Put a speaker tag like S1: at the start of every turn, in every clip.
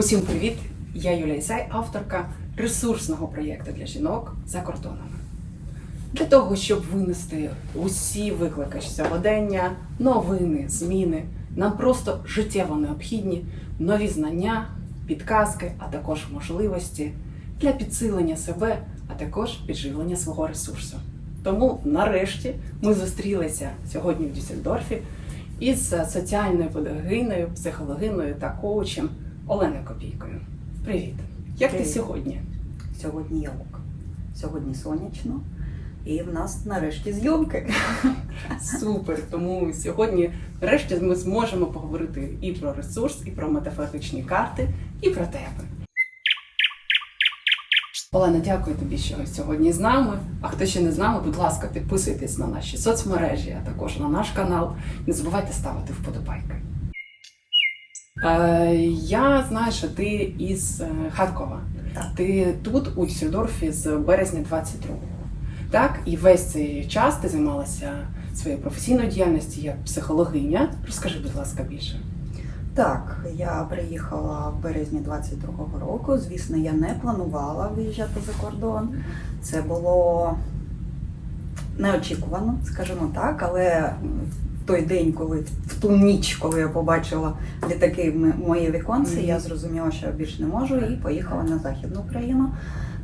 S1: Усім привіт! Я Юлія Ісай, авторка ресурсного проєкту для жінок за кордонами. Для того, щоб винести усі виклики сьогодення, новини, зміни, нам просто життєво необхідні нові знання, підказки, а також можливості для підсилення себе, а також підживлення свого ресурсу. Тому нарешті ми зустрілися сьогодні в Дюссельдорфі із соціальною педагогиною, психологиною та коучем Оленою Копійкою. Привіт! Як ти
S2: Привіт.
S1: сьогодні?
S2: Сьогодні ялок. Сьогодні сонячно. І в нас нарешті зйомки.
S1: Супер! Тому сьогодні нарешті ми зможемо поговорити і про ресурс, і про метафоричні карти, і про тебе. Олена, дякую тобі, що сьогодні з нами. А хто ще не з нами, будь ласка, підписуйтесь на наші соцмережі, а також на наш канал. Не забувайте ставити вподобайки. Е, я знаю, що ти із е, Харкова.
S2: Так.
S1: Ти тут, у Дюссельдорфі, з березня 22-го. Так, і весь цей час ти займалася своєю професійною діяльністю як психологиня. Розкажи, будь ласка, більше.
S2: Так, я приїхала в березні 22-го року. Звісно, я не планувала виїжджати за кордон. Це було неочікувано, скажімо так, але той день, коли в ту ніч, коли я побачила літаки в моє віконце,
S1: Мгм.
S2: я зрозуміла, що я більше не можу, і поїхала на Західну Україну.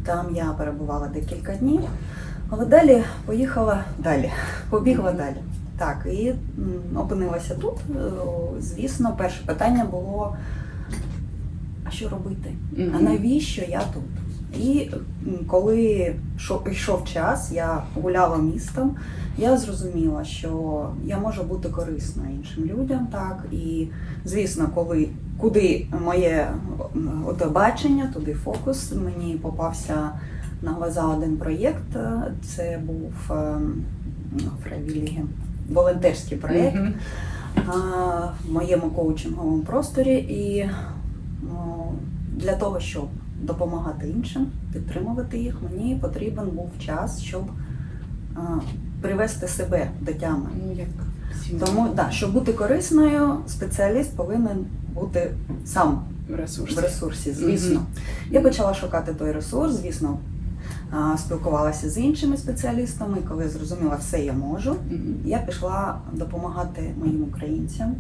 S2: Там я перебувала декілька днів. Але далі поїхала далі, побігла далі. Так, і опинилася тут. Е, Звісно, перше питання було: а що робити? А навіщо я тут? І коли шо- йшов час, я гуляла містом, я зрозуміла, що я можу бути корисна іншим людям, так і звісно, коли куди моє бачення, туди фокус. Мені попався на глаза один проєкт. е, Це був ем, волонтерський проєкт в моєму коучинговому просторі. І ну, для того, щоб допомагати іншим, підтримувати їх, мені потрібен був час, щоб привести себе до тями.
S1: Ну, як
S2: Тому, да, щоб бути корисною, спеціаліст повинен бути сам
S1: ресурси.
S2: в ресурсі, звісно.
S1: Мгм.
S2: Я почала шукати той ресурс, звісно, спілкувалася з іншими спеціалістами. Коли зрозуміла, все я можу,
S1: Мгм.
S2: я пішла допомагати моїм українцям.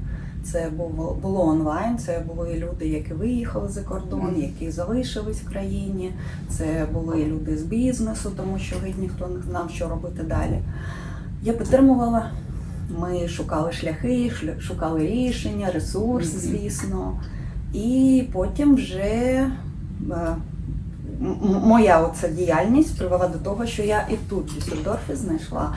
S2: Це було, було онлайн, це були люди, які виїхали за кордон, які залишились в країні. Це були люди з бізнесу, тому що геть ніхто не знав, що робити далі. Я підтримувала. Ми шукали шляхи, шля- шукали рішення, ресурс, звісно. І потім вже е, моя оця діяльність привела до того, що я і тут, в Дюссельдорфі, знайшла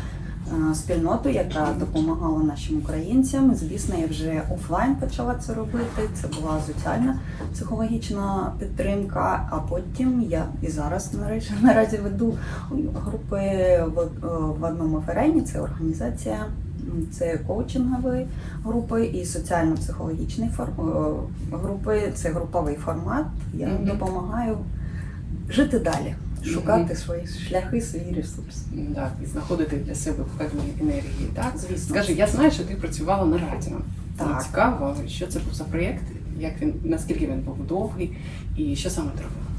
S2: спільноту, яка допомагала нашим українцям. Звісно, я вже офлайн почала це робити. Це була соціальна психологічна підтримка. А потім я і зараз наразі, наразі веду групи в, е, в одному ферені. Це організація. Це коучингові групи і соціально-психологічні е, групи. Це груповий формат. Я
S1: Мгм.
S2: допомагаю жити далі, шукати свої шляхи, свій ресурс.
S1: Так, і знаходити для себе певні енергії. Так,
S2: Звісно.
S1: скажи, я знаю, що ти працювала на радіо.
S2: Так.
S1: Цікаво, що це був за проєкт, як він, наскільки він був довгий, і що саме ти робила?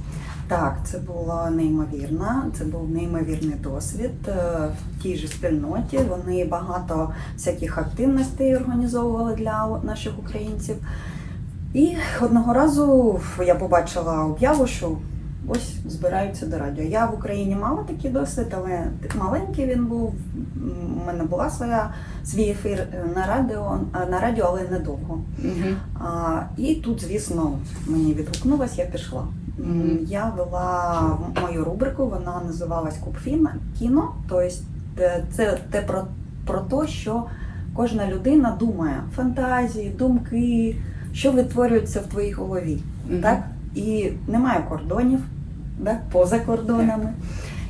S2: Так, це було неймовірно. Це був неймовірний досвід е, в тій же спільноті. Вони багато всяких активностей організовували для наших українців. І одного разу я побачила об'яву, що ось збираються до радіо. Я в Україні мала такий досвід, але маленький він був. У мене була своя свій ефір е, на радіо, на радіо, але недовго.
S1: Угу.
S2: А, і тут, звісно, мені відгукнулось, я пішла.
S1: Мгм.
S2: Я вела мою рубрику, вона називалась Куб Фіна- кіно. Тобто це те про, про те, що кожна людина думає, фантазії, думки, що витворюється в твоїй голові. Так? І немає кордонів так? поза кордонами.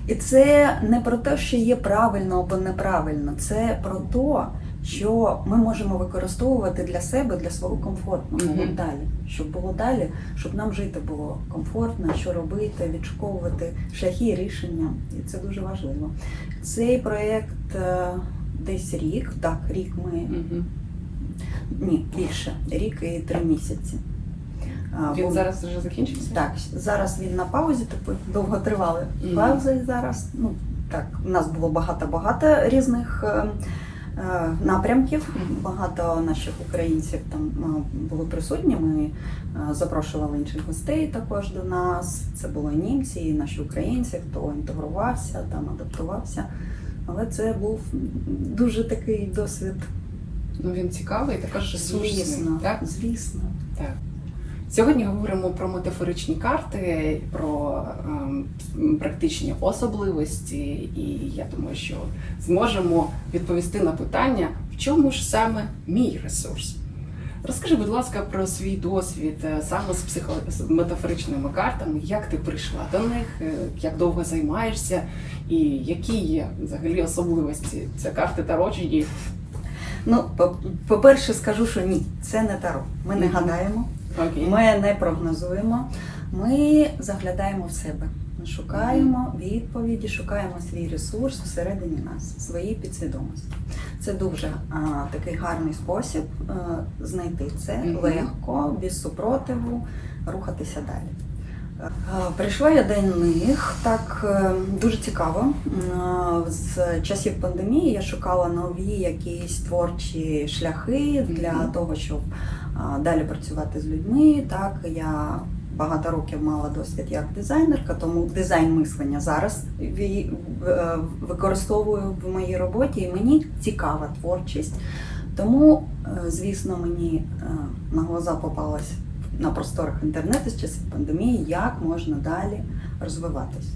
S2: І це не про те, що є правильно або неправильно, це про те, що ми можемо використовувати для себе, для свого комфортного
S1: Мгм.
S2: от далі. Щоб було далі, щоб нам жити було комфортно, що робити, відшуковувати шляхи рішення. І це дуже важливо. Цей проєкт е, десь рік, так, рік ми
S1: Угу.
S2: ні, більше, рік і три місяці.
S1: Він
S2: був-
S1: зараз вже закінчився?
S2: Так, зараз він на паузі, типу довготривали
S1: Мгм.
S2: паузи зараз. Ну так, у нас було багато-багато різних е, е, напрямків. Багато наших українців там е, були присутні. Ми е, запрошували інших гостей також до нас. Це були німці, і наші українці, хто інтегрувався, там адаптувався. Але це був дуже такий досвід.
S1: Ну він цікавий, також.
S2: Звісно,
S1: Так?
S2: звісно.
S1: Так. Сьогодні говоримо про метафоричні карти, про ем, практичні особливості, і я думаю, що зможемо відповісти на питання, в чому ж саме мій ресурс. Розкажи, будь ласка, про свій досвід е, саме з психо... з метафоричними картами, як ти прийшла до них, е, як довго займаєшся, і які є взагалі особливості. Це карти Таро чи ні?
S2: Ну, по- по-перше, скажу, що ні, це не таро. Ми не гадаємо.
S1: Окей.
S2: Ми не прогнозуємо, ми заглядаємо в себе. Ми шукаємо відповіді, шукаємо свій ресурс всередині нас, свої підсвідомості. Це дуже а, такий гарний спосіб а, знайти це
S1: Мгм.
S2: легко, без супротиву, рухатися далі. А, Прийшла я до них так е, дуже цікаво. А, З часів пандемії я шукала нові якісь творчі шляхи для
S1: Мгм.
S2: того, щоб далі працювати з людьми. Так, я багато років мала досвід як дизайнерка, тому дизайн мислення зараз е, використовую в моїй роботі, і мені цікава творчість. Тому, е, звісно, мені е, на глаза попалась на просторах інтернету з часів пандемії, як можна далі розвиватись.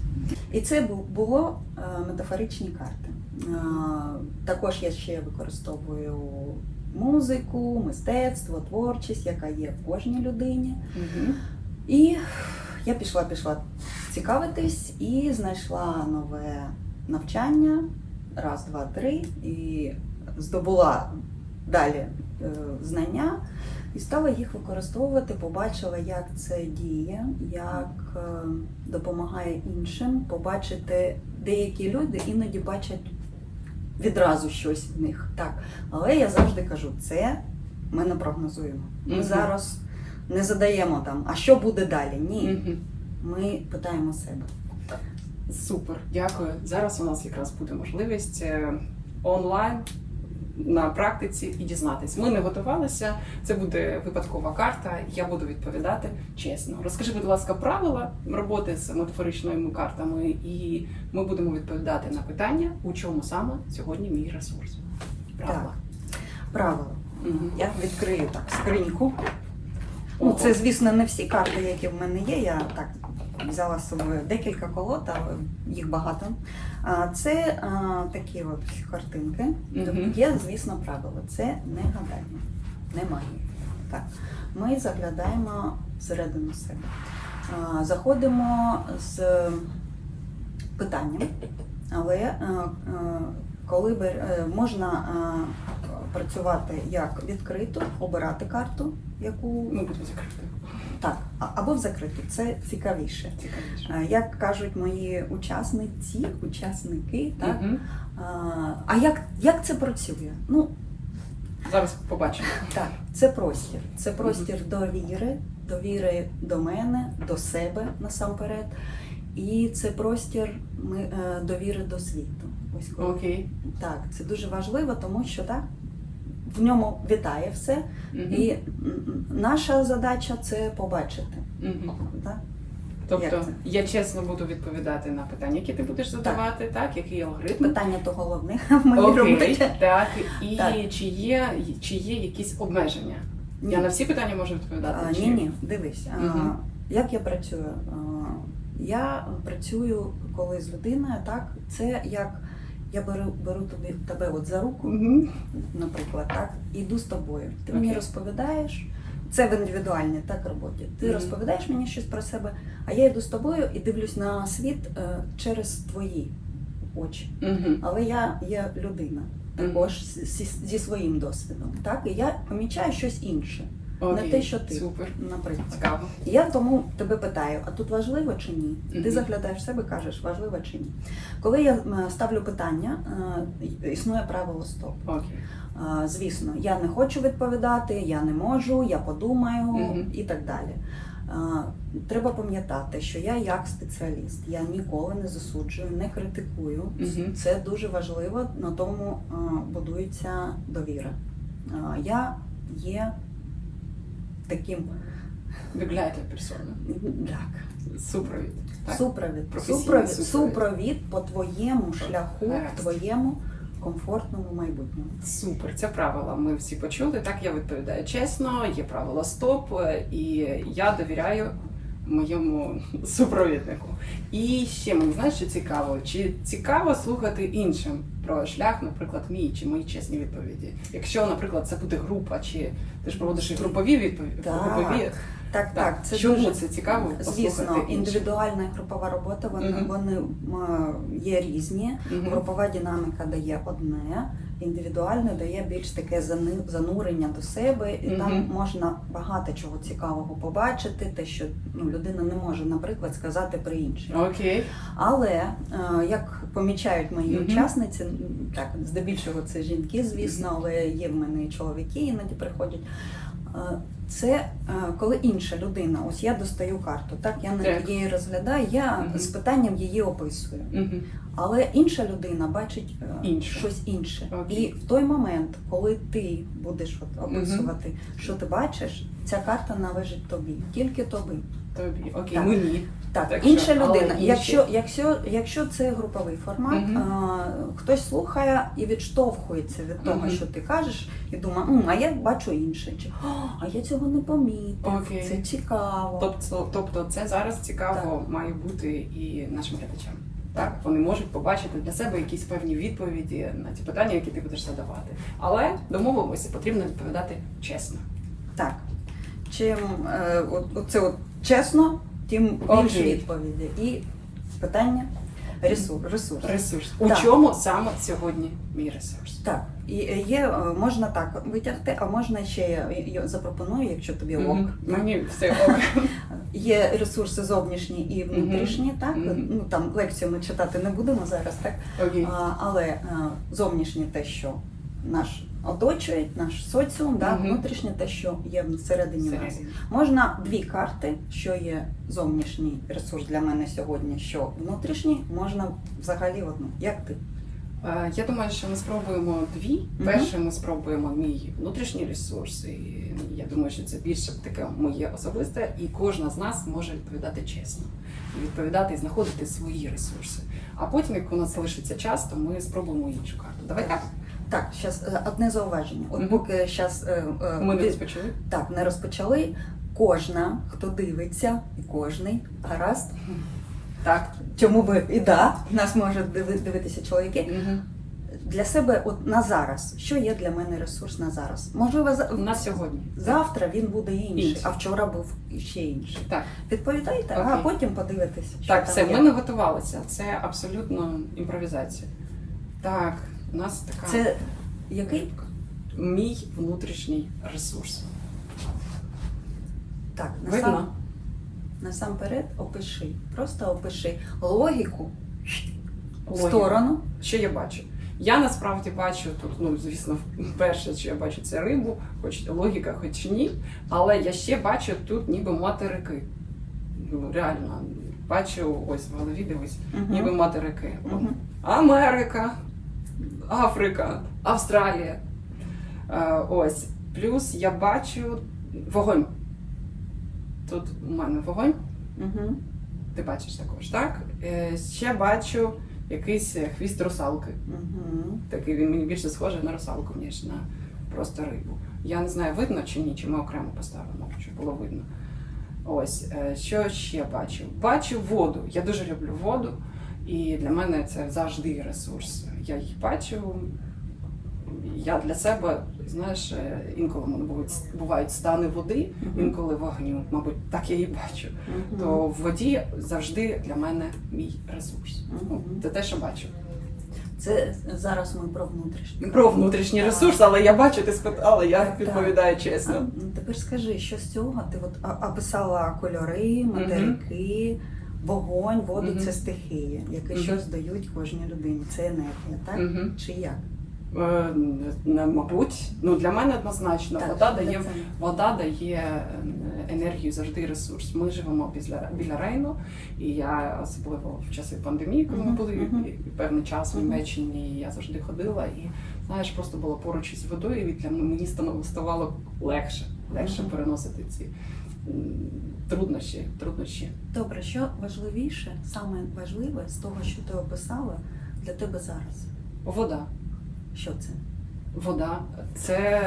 S2: І це бу- було метафоричні карти. Також я ще використовую музику, мистецтво, творчість, яка є в кожній людині.
S1: Мгм.
S2: І я пішла, пішла цікавитись і знайшла нове навчання. Раз, два, три, і здобула далі е, знання і стала їх використовувати, побачила, як це діє, як е, допомагає іншим, побачити деякі люди іноді бачать відразу щось в них. Так. Але я завжди кажу, це ми не прогнозуємо. Ми
S1: Мгм.
S2: зараз не задаємо там, а що буде далі? Ні.
S1: Мгм.
S2: Ми питаємо себе.
S1: Супер, дякую. Зараз у нас якраз буде можливість е, онлайн на практиці і дізнатись. Ми не готувалися. Це буде випадкова карта. Я буду відповідати чесно. Розкажи, будь ласка, правила роботи з метафоричними картами, і ми будемо відповідати на питання, у чому саме сьогодні мій ресурс. Правила.
S2: Правило.
S1: Мгм.
S2: Я відкрию так скриньку. Ну, це, звісно, не всі карти, які в мене є. Я так взяла з собою декілька колод, але їх багато. Це такі от картинки.
S1: Мгм.
S2: Є, звісно, правило. Це не гадання, не магія. Так. Ми заглядаємо всередину себе. Заходимо з питанням, але коли е, можна працювати як відкрито, обирати карту, яку
S1: будемо закрити.
S2: Так, або в закриту, це цікавіше.
S1: Цікавіше.
S2: Е, Як кажуть мої учасниці, учасники, так
S1: Мгм.
S2: а, а як, як це працює? Ну
S1: Зараз побачимо.
S2: так, це простір. Це простір довіри, довіри до мене, до себе насамперед. І це простір ми, е, довіри до світу. Ось коли
S1: Окей.
S2: Так, це дуже важливо, тому що так, в ньому вітає все. І наша задача це побачити. Так?
S1: Тобто я чесно буду відповідати на питання, які ти будеш задавати, так, який алгоритм.
S2: Питання то головне в моїй
S1: Окей,
S2: роботі.
S1: так. І
S2: Так.
S1: Чи, є, чи є якісь обмеження?
S2: Ні.
S1: Я на всі питання можу відповідати?
S2: А,
S1: чи-
S2: ні, ні, дивись. а, Як я працюю? А, Я працюю коли з людиною, так, це як я беру, беру тобі, тебе от за руку,
S1: Мгм.
S2: наприклад, так, і йду з тобою. Ти мені розповідаєш, це в індивідуальній так роботі. Ти
S1: Мгм.
S2: розповідаєш мені щось про себе, а я йду з тобою і дивлюсь на світ е, через твої очі.
S1: Мгм.
S2: Але я є людина. Також зі, зі своїм досвідом, так і я помічаю щось інше, не те, що ти,
S1: Супер.
S2: наприклад.
S1: Цікаво.
S2: Я тому тебе питаю, а тут важливо чи ні?
S1: Мгм.
S2: Ти заглядаєш в себе, кажеш, важливо чи ні. Коли я м, ставлю питання, е, існує правило стоп.
S1: Окей.
S2: А, Звісно, я не хочу відповідати, я не можу, я подумаю
S1: Мгм.
S2: і так далі. А, Треба пам'ятати, що я як спеціаліст, я ніколи не засуджую, не критикую.
S1: Мгм.
S2: Це дуже важливо, на тому а, будується довіра. А, Я є таким
S1: Бігляйте персона.
S2: так,
S1: Супровід. Так?
S2: супровід, супровід,
S1: супровід.
S2: супровід по твоєму шляху,
S1: Гаразд.
S2: твоєму комфортному майбутньому.
S1: Супер, це правила. Ми всі почули. Так я відповідаю чесно. Є правила стоп, і я довіряю моєму супровіднику. І ще мені знаєш, що цікаво, чи цікаво слухати іншим про шлях, наприклад, мій чи мої чесні відповіді. Якщо, наприклад, це буде група, чи ти ж проводиш і групові відповіді, групові
S2: Так, так, це
S1: Чому
S2: дуже
S1: це цікаво?
S2: Звісно, індивідуальна і групова робота вони,
S1: Мгм.
S2: вони є різні.
S1: Мгм.
S2: Групова динаміка дає одне, індивідуальне дає більш таке занурення до себе, і
S1: Мгм.
S2: там можна багато чого цікавого побачити, те, що ну, людина не може, наприклад, сказати при іншій.
S1: Окей.
S2: Але е, як помічають мої
S1: Мгм.
S2: учасниці, так здебільшого це жінки, звісно, але є в мене і чоловіки, іноді приходять. Е, Це е, коли інша людина, ось я достаю карту, так я
S1: Так.
S2: її розглядаю, я
S1: угу.
S2: з питанням її описую.
S1: Угу.
S2: Але інша людина бачить е,
S1: Інше.
S2: щось інше.
S1: Окей.
S2: І в той момент, коли ти будеш описувати, описувати, що ти бачиш, ця карта належить тобі, тільки тобі.
S1: Тобі. Окей,
S2: Так.
S1: мені.
S2: Так,
S1: Так
S2: інша
S1: що, але
S2: людина.
S1: інші-
S2: Якщо, якщо, якщо це груповий формат,
S1: Мгм.
S2: а, хтось слухає і відштовхується від того,
S1: Мгм.
S2: що ти кажеш, і думає, «М, а я бачу інше, чи «О, а я цього не помітив.
S1: Окей.
S2: Це цікаво.
S1: Тобто, тобто це зараз цікаво має бути і нашим глядачам. Так, вони можуть побачити для себе якісь певні відповіді на ті питання, які ти будеш задавати. Але домовимося, потрібно відповідати чесно.
S2: Так. Чим е, от, от чесно, тим більше відповіді. І питання ресурс. ресурс.
S1: Ресурс. У
S2: Так.
S1: чому саме сьогодні мій ресурс?
S2: Так, і є, е, можна так витягти, а можна ще я, запропоную, якщо тобі ок.
S1: Мені все ок.
S2: Є ресурси зовнішні і внутрішні, так ну там лекцію ми читати не будемо зараз, так а, але е, зовнішнє те, що наш оточує, наш соціум, да,
S1: Мгм.
S2: внутрішнє те, що є всередині нас.
S1: Всередині.
S2: Можна дві карти, що є зовнішній ресурс для мене сьогодні, що внутрішній, можна взагалі одну. Як ти?
S1: Е, Я думаю, що ми спробуємо дві. Перше, ми спробуємо мій внутрішній ресурс. І я думаю, що це більше таке моє особисте, і кожна з нас може відповідати чесно. І відповідати і знаходити свої ресурси. А потім, як у нас залишиться час, то ми спробуємо іншу карту. Давай так.
S2: Так, зараз одне зауваження. От поки зараз
S1: Ми не розпочали.
S2: так не розпочали. Кожна, хто дивиться, і кожний гаразд.
S1: Так.
S2: Чому би і да, нас можуть дивитися чоловіки. Для себе, от на зараз, що є для мене ресурс на зараз? Можливо, за-
S1: На сьогодні.
S2: завтра він буде інший,
S1: Інший.
S2: а вчора був ще інший.
S1: Так.
S2: Відповідайте, а потім подивитися.
S1: Так, все,
S2: є.
S1: ми не готувалися. Це абсолютно імпровізація. Так, у нас така.
S2: Це який?
S1: Мій внутрішній ресурс.
S2: Так,
S1: Видно?
S2: насам, насамперед опиши. Просто опиши логіку в
S1: Логіка.
S2: сторону.
S1: Що я бачу? Я насправді бачу тут, ну звісно, перше, що я бачу, це рибу, хоч логіка, хоч ні. Але я ще бачу тут ніби материки. Ну, реально, бачу ось в голові дивись,
S2: Мгм.
S1: ніби материки.
S2: Мгм.
S1: Америка, Африка, Австралія. Е, ось. Плюс я бачу вогонь. Тут у мене вогонь.
S2: Мгм.
S1: Ти бачиш також, так? Е, ще бачу якийсь хвіст русалки.
S2: Мгм.
S1: Такий він мені більше схожий на русалку, ніж на просто рибу. Я не знаю, видно чи ні, чи ми окремо поставимо, щоб було видно. Ось, е, що ще бачу? Бачу воду. Я дуже люблю воду, і для мене це завжди ресурс. Я їх бачу. Я для себе, знаєш, е, інколи мене бувають, бувають стани води, інколи вогню. Мабуть, так я і бачу то в воді завжди для мене мій ресурс. Ну. Це те, що бачу.
S2: Це зараз ми про внутрішнє.
S1: Про внутрішній
S2: Так.
S1: ресурс, але я бачу, ти спитала, я відповідаю
S2: А,
S1: чесно.
S2: ну, тепер скажи, що з цього ти от а- описала кольори, материки, вогонь, воду
S1: Мгм.
S2: це стихії, які
S1: Мгм.
S2: щось дають кожній людині. Це енергія, так?
S1: Мгм.
S2: Чи як?
S1: Е, не, Мабуть, ну для мене однозначно, вода дає. Вода дає е, енергію завжди ресурс. Ми живемо біля, біля Рейну, і я особливо в часи пандемії, коли ми
S2: Мгм,
S1: були
S2: мгм.
S1: і певний час в
S2: Мгм.
S1: Німеччині, я завжди ходила і знаєш, просто було поруч із водою, і для мені станов- ставало легше, легше
S2: Мгм.
S1: переносити ці труднощі, труднощі.
S2: Добре, що важливіше, саме важливе з того, що ти описала для тебе зараз?
S1: Вода.
S2: Що це?
S1: Вода це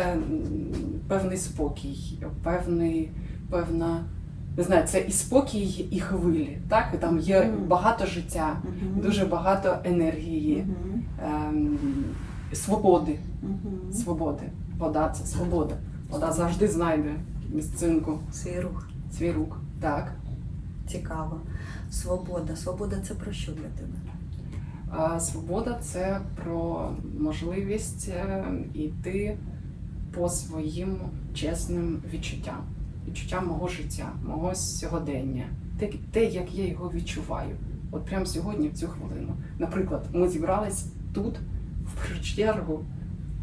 S1: певний спокій, певний, певна. Не знаю, це і спокій, і хвилі. Так, там є
S2: Мгм.
S1: багато життя,
S2: Мгм.
S1: дуже багато енергії,
S2: Мгм.
S1: ем, свободи.
S2: Мгм.
S1: Свободи. Вода це свобода. Вода завжди знайде місцинку,
S2: Свій рух.
S1: свій рук. Так.
S2: Цікаво. Свобода. Свобода це про що для тебе?
S1: А свобода це про можливість е, йти по своїм чесним відчуттям, відчуттям мого життя, мого сьогодення, те, те, як я його відчуваю. От прямо сьогодні, в цю хвилину. Наприклад, ми зібрались тут, в першу чергу,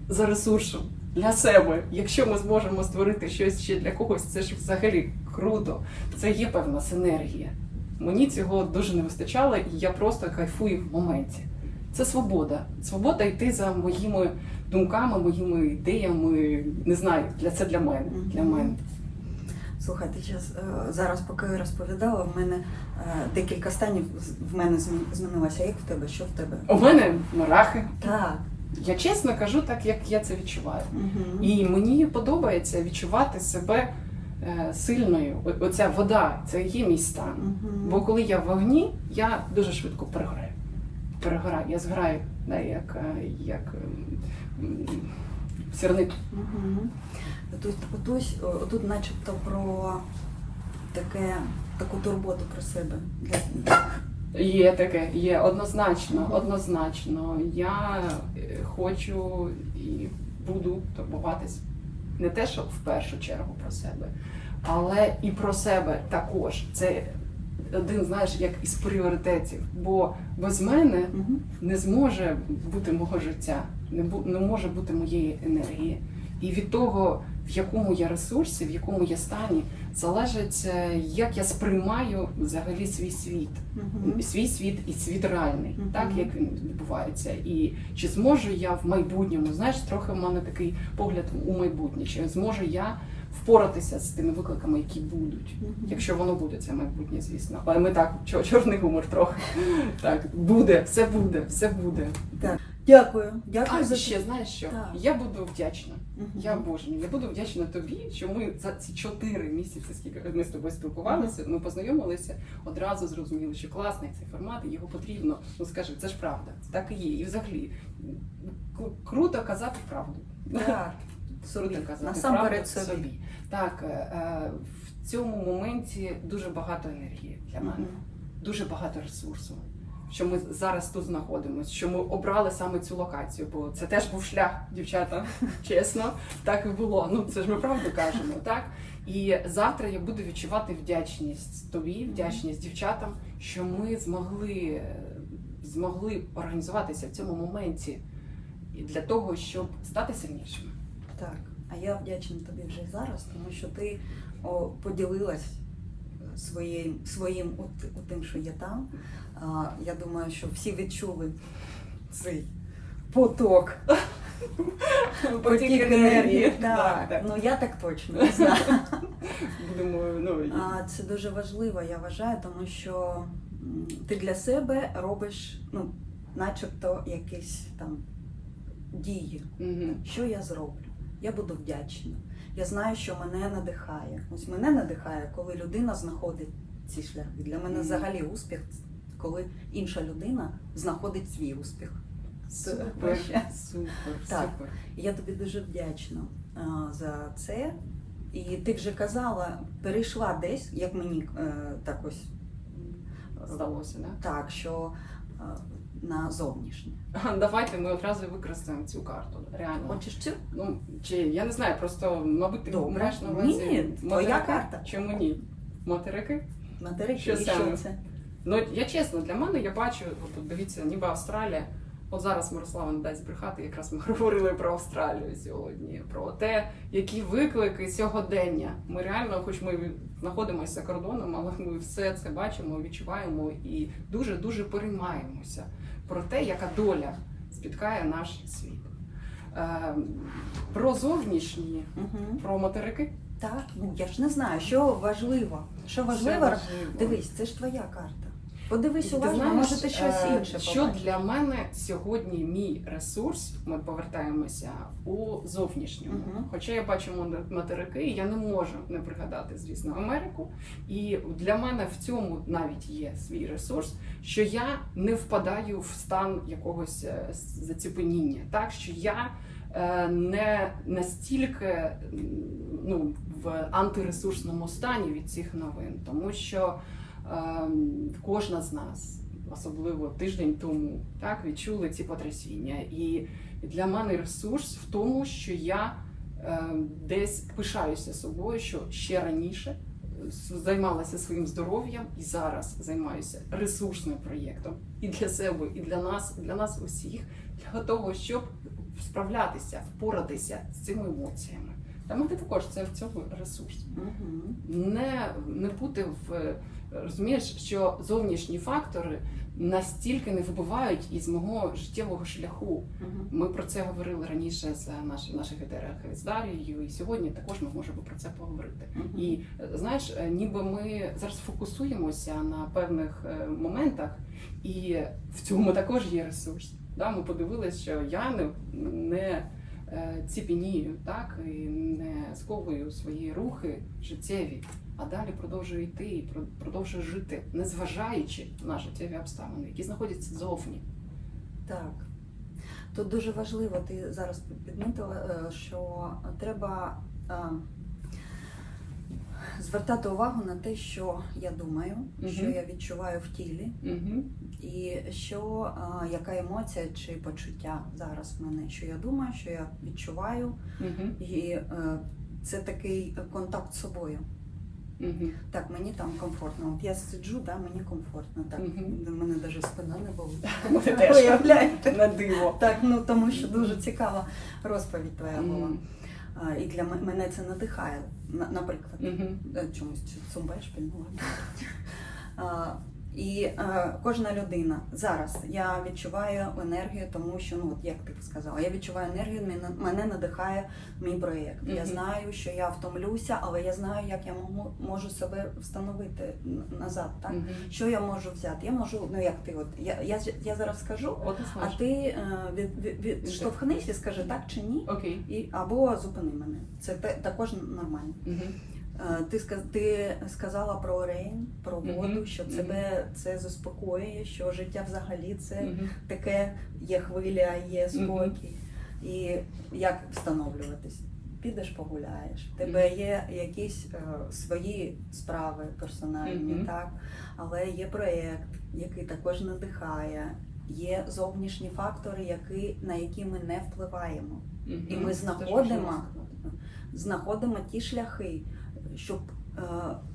S1: за ресурсом для себе. Якщо ми зможемо створити щось ще для когось, це ж взагалі круто. Це є певна синергія. Мені цього дуже не вистачало, і я просто кайфую в моменті. Це свобода. Свобода йти за моїми думками, моїми ідеями. Не знаю, для це для мене. Для мене.
S2: Слухай, ти зараз, зараз, поки я розповідала, в мене е, декілька станів в мене змі- змінилося. Як в тебе? Що в тебе?
S1: У мене мурахи.
S2: Так.
S1: Я чесно кажу, так як я це відчуваю.
S2: Угу.
S1: І мені подобається відчувати себе е, сильною. Оця вода, це є мій стан. Бо коли я в вогні, я дуже швидко перегораю. Перегораю, я згораю, да, як, е, як ем, сірник.
S2: Угу. Тут, отусь, тут начебто про таке, таку турботу про себе. Для-
S1: Є таке, є однозначно, однозначно. Я е, хочу і буду турбуватись не те, що в першу чергу про себе, але і про себе також. Це один, знаєш, як із пріоритетів. Бо без мене не зможе бути мого життя, не, бу, не може бути моєї енергії. І від того, в якому я ресурсі, в якому я стані, залежить, е, як я сприймаю взагалі свій світ.
S2: Мгм.
S1: Свій світ і світ реальний,
S2: Мгм.
S1: так як він відбувається. І чи зможу я в майбутньому, знаєш, трохи в мене такий погляд у майбутнє, чи зможу я впоратися з тими викликами, які будуть.
S2: Мгм.
S1: Якщо воно буде, це майбутнє, звісно. Але ми так, чор- чорний гумор трохи. Так, буде, все буде, все буде.
S2: Дякую. Дякую
S1: А
S2: за
S1: ще знаєш що?
S2: Так.
S1: Я буду вдячна.
S2: Мгм.
S1: Я обожнюю. Я буду вдячна тобі, що ми за ці чотири місяці, скільки ми з тобою спілкувалися, ми познайомилися, одразу зрозуміли, що класний цей формат, і його потрібно. Ну скажи, це ж правда, так і є. І взагалі кру- круто казати правду.
S2: Так.
S1: Круто
S2: Собі.
S1: казати
S2: Насамперед
S1: правду
S2: собі.
S1: Так, е, е, в цьому моменті дуже багато енергії для мене
S2: Мгм.
S1: дуже багато ресурсу. Що ми зараз тут знаходимося, що ми обрали саме цю локацію, бо це теж був шлях, дівчата. Чесно, так і було. Ну це ж ми правду кажемо, так? І завтра я буду відчувати вдячність тобі, вдячність дівчатам, що ми змогли, змогли організуватися в цьому моменті для того, щоб стати сильнішими.
S2: Так. А я вдячна тобі вже зараз, тому що ти о, поділилась своїм, своїм у, т- тим, що є там. А, я думаю, що всі відчули цей поток.
S1: Потік енергії.
S2: Так,
S1: так.
S2: ну я так точно не знаю.
S1: Будемо ну і-
S2: А це дуже важливо, я вважаю, тому що ти для себе робиш, ну, начебто, якісь там дії.
S1: Мгм.
S2: Що я зроблю? Я буду вдячна. Я знаю, що мене надихає. Ось мене надихає, коли людина знаходить ці шляхи. Для мене взагалі успіх, коли інша людина знаходить свій успіх.
S1: Супер,
S2: Вообще.
S1: супер,
S2: Так.
S1: супер.
S2: Я тобі дуже вдячна за це. І ти вже казала, перейшла десь, як мені е, так ось
S1: Здалося, да?
S2: так, що е, на зовнішнє.
S1: Давайте ми одразу використаємо цю карту. Реально.
S2: Хочеш цю?
S1: Ну, чи я не знаю, просто, мабуть, ти маєш на
S2: Ні,
S1: увазі
S2: твоя карта.
S1: Чому ні? Материки?
S2: Материки,
S1: Що
S2: і що це?
S1: Ну, я чесно, для мене я бачу, от, дивіться, ніби Австралія, От зараз Мирослава не дасть брехати, якраз ми говорили про Австралію сьогодні, про те, які виклики сьогодення. Ми реально, хоч ми знаходимося за кордоном, але ми все це бачимо, відчуваємо і дуже дуже переймаємося про те, яка доля спіткає наш світ. Е, про зовнішні,
S2: Угу.
S1: про материки.
S2: Так, ну я ж не знаю, що важливо. Що важливо,
S1: важливо.
S2: дивись, це ж твоя карта. Подивись
S1: Ти
S2: уважно,
S1: знаєш,
S2: може ти щось
S1: е,
S2: інше
S1: Що
S2: побачиш.
S1: для мене сьогодні мій ресурс, ми повертаємося у зовнішньому.
S2: Мгм.
S1: Хоча я бачу материки, я не можу не пригадати, звісно, Америку. І для мене в цьому навіть є свій ресурс, що я не впадаю в стан якогось е, заціпеніння, так що я е, не настільки ну, в антиресурсному стані від цих новин, тому що кожна з нас, особливо тиждень тому, так відчули ці потрясіння. І для мене ресурс в тому, що я ем, десь пишаюся собою, що ще раніше е, займалася своїм здоров'ям і зараз займаюся ресурсним проєктом і для себе, і для нас, і для нас усіх, для того, щоб справлятися, впоратися з цими емоціями. Для мене також це в цьому ресурс
S2: Мгм.
S1: не, не бути в розумієш, що зовнішні фактори настільки не вибивають із мого життєвого шляху. Ми про це говорили раніше з наш, наших етерах з Дарією, і сьогодні також ми можемо про це поговорити. І е, знаєш, е, ніби ми зараз фокусуємося на певних е, моментах, і в цьому також є ресурс. Да, ми подивилися, що я не, не е, ціпенію, так і не сковую свої рухи життєві, а далі продовжую йти і про- продовжую жити, незважаючи на життєві обставини, які знаходяться зовні.
S2: Так. Тут дуже важливо, ти зараз підмітила, е, що треба е, звертати увагу на те, що я думаю,
S1: Мгм.
S2: що я відчуваю в тілі,
S1: Угу.
S2: і що е, яка емоція чи почуття зараз в мене, що я думаю, що я відчуваю,
S1: Угу.
S2: і це такий контакт з собою.
S1: Угу.
S2: Так, мені там комфортно. От я сиджу, да, мені комфортно. Так, угу. мене навіть спина не болить.
S1: Теж. На диво.
S2: Так, ну тому що дуже цікава розповідь твоя була. А, І для мене це надихає. Наприклад. Е, чомусь цумбай шпильнула. І е, кожна людина зараз я відчуваю енергію, тому що ну от як ти сказала, я відчуваю енергію, мене, мене надихає мій проєкт. Я знаю, що я втомлюся, але я знаю, як я можу, можу себе встановити назад. Так
S1: Мгм.
S2: що я можу взяти? Я можу, ну як ти, от я, я, я зараз скажу,
S1: От
S2: а ти е, від, від, відштовхнись і скажи так чи ні.
S1: Окей.
S2: І, або зупини мене. Це те- також нормально.
S1: Угу.
S2: Е, Ти, сказ- ти сказала про рейн, про воду, що тебе це заспокоює, що життя взагалі це таке є хвиля, є спокій. І як встановлюватись? Підеш погуляєш, в тебе є якісь е, свої справи персональні, так, але є проєкт, який також надихає, є зовнішні фактори, які, на які ми не впливаємо. І ми знаходимо, знаходимо ті шляхи, щоб е,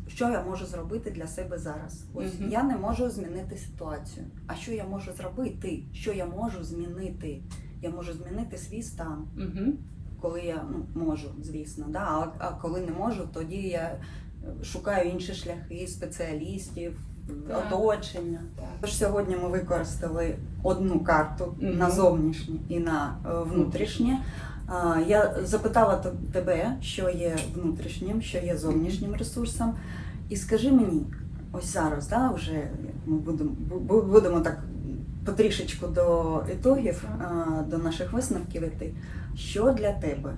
S2: що я можу зробити для себе зараз. Ось
S1: Мгм.
S2: я не можу змінити ситуацію. А що я можу зробити? Що я можу змінити? Я можу змінити свій стан,
S1: Угу.
S2: коли я ну, можу, звісно. Да? А, а коли не можу, тоді я е, шукаю інші шляхи, спеціалістів,
S1: Так.
S2: оточення. Тож сьогодні ми використали одну карту
S1: Мгм.
S2: на зовнішнє і на е, внутрішнє. Я запитала тебе, що є внутрішнім, що є зовнішнім ресурсом. І скажи мені, ось зараз, да, вже ми будемо, будемо так потрішечку до ітогів, до наших висновків іти. Що для тебе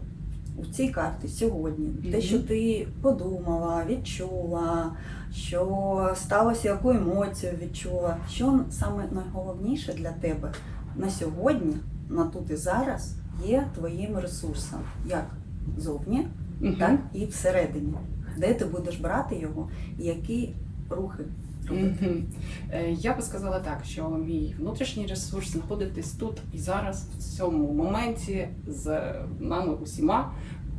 S2: у цій карті сьогодні? Те, що ти подумала, відчула, що сталося, яку емоцію відчула, що саме найголовніше для тебе на сьогодні, на тут і зараз, є твоїм ресурсом, як зовні, так і всередині, де ти будеш брати його, і які рухи робити.
S1: Е, Я би сказала так, що мій внутрішній ресурс знаходитись тут і зараз, в цьому моменті з нами усіма.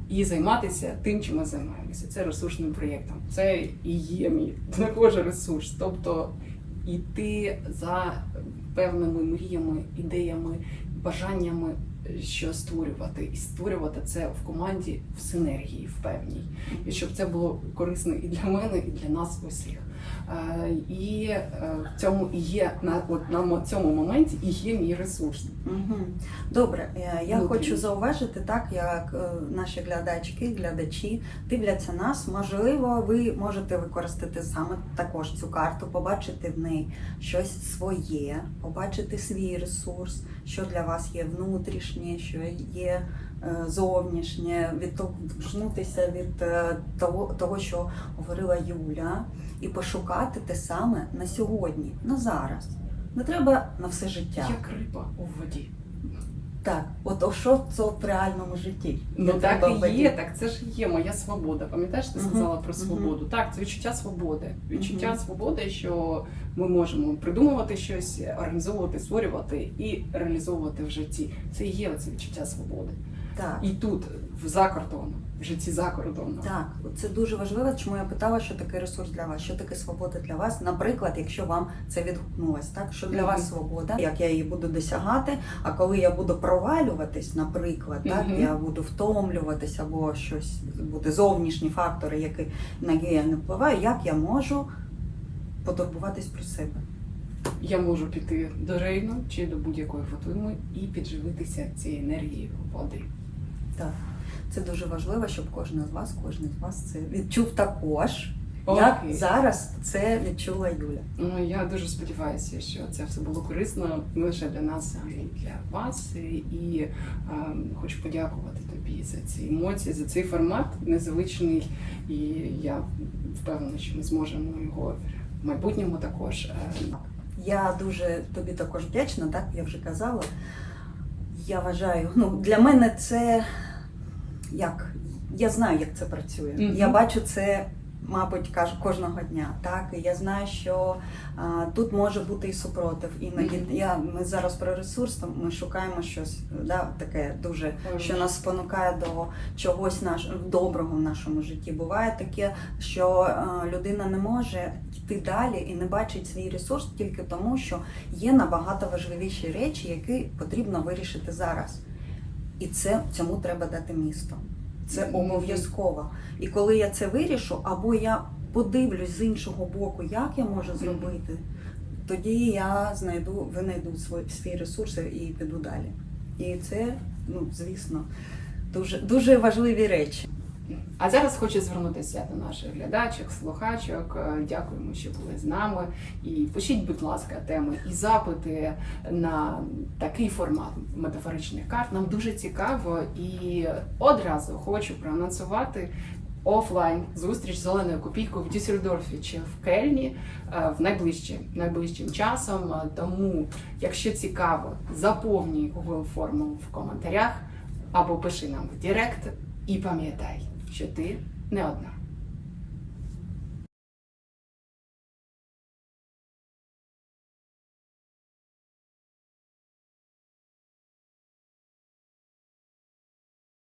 S1: І займатися тим, чим ми займаємося. Це ресурсним проєктом. Це і є мій також ресурс. Тобто йти за певними мріями, ідеями, бажаннями, що створювати, і створювати це в команді в синергії, в певній, і щоб це було корисно і для мене, і для нас усіх. Е, І е, в цьому і є на от на цьому моменті і є мій ресурс.
S2: Угу. Добре, е, я
S1: Внутрішньо.
S2: хочу зауважити, так як наші глядачки, глядачі дивляться нас. Можливо, ви можете використати саме також цю карту, побачити в неї щось своє, побачити свій ресурс, що для вас є внутрішнє, що є зовнішнє, відторкнутися від е, того, того, що говорила Юля, і пошукати те саме на сьогодні, на зараз. Не треба на все життя.
S1: Як риба у воді.
S2: Так, от о, що це в реальному житті?
S1: Ну так і є, так це ж є моя свобода. Пам'ятаєш, ти сказала про
S2: мгм.
S1: свободу? Так, це відчуття свободи. Відчуття
S2: Мгм.
S1: свободи, що ми можемо придумувати щось, організовувати, створювати і реалізовувати в житті. Це і є це відчуття свободи.
S2: Так,
S1: І тут, в за кордоном, в житті за кордоном.
S2: так, це дуже важливо, чому я питала, що таке ресурс для вас, що таке свобода для вас. Наприклад, якщо вам це відгукнулось, так що для
S1: Мгм.
S2: вас свобода, як я її буду досягати, а коли я буду провалюватись, наприклад, так
S1: Мгм.
S2: я буду втомлюватись або щось буде зовнішні фактори, які на які я не впливаю, як я можу потурбуватись про себе.
S1: Я можу піти до Рейну чи до будь-якої фотони і підживитися цією енергією води.
S2: Так, це дуже важливо, щоб кожен з вас, кожен з вас це відчув також. Як зараз це відчула Юля.
S1: Ну, я дуже сподіваюся, що це все було корисно не лише для нас, а й для вас. І е, хочу подякувати тобі за ці емоції, за цей формат незвичний. І я впевнена, що ми зможемо його в майбутньому також. е,
S2: Я дуже тобі також вдячна, так я вже казала. Я вважаю, ну для мене це як я знаю, як це працює.
S1: Мгм.
S2: Я бачу це, мабуть, кожного дня. Так, і я знаю, що а, тут може бути і супротив. Іноді
S1: Мгм.
S2: я ми зараз про ресурс, то ми шукаємо щось да, таке дуже що нас спонукає до чогось наш доброго в нашому житті. Буває таке, що е, людина не може йти далі і не бачить свій ресурс тільки тому, що є набагато важливіші речі, які потрібно вирішити зараз. І це цьому треба дати місто. Це обов'язково. І коли я це вирішу, або я подивлюсь з іншого боку, як я можу зробити, тоді я знайду, винайду свої свій ресурс і піду далі. І це, ну, звісно, дуже, дуже важливі речі.
S1: А зараз хочу звернутися до наших глядачок, слухачок. Е, Дякуємо, що були з нами. І пишіть, будь ласка, теми і запити на такий формат метафоричних карт. Нам дуже цікаво і одразу хочу проанонсувати. Офлайн зустріч з зеленою копійкою в Дюссельдорфі чи в Кельні е, в найближчим, найближчим часом. Е, Тому, якщо цікаво, заповнюй Google форму в коментарях або пиши нам в Директ і пам'ятай, що ти не одна.